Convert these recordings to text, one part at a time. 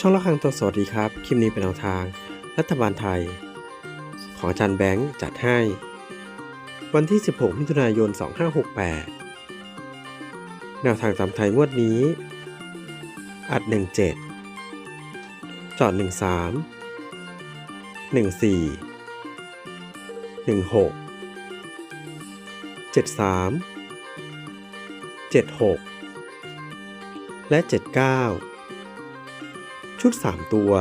ช่องละครังตัวสวัสดีครับ คลิปนี้เป็นแนวทาง รัฐบาลไทย ของอาจารย์แบงค์จัดให้ วันที่ 16 มิถุนายน 2568 แนวทางตามไทยงวดนี้ อัด 17 จอด 13 14 16 73 76 และ 79 ชุด 3 ตัว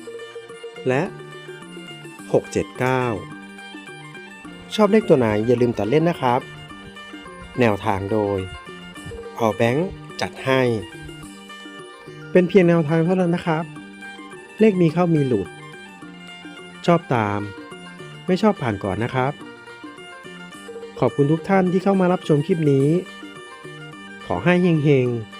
317 และ 679 ชอบเลขตัวไหนอย่าลืมตัดเล่นนะครับ แนวทางโดยออแบงค์จัดให้ เป็นเพียงแนวทางเท่านั้นนะครับ เลขมีเข้ามีหลุด ชอบตาม ไม่ชอบผ่านก่อนนะครับ ขอบคุณทุกท่านที่เข้ามารับชมคลิปนี้ ขอให้เฮงๆ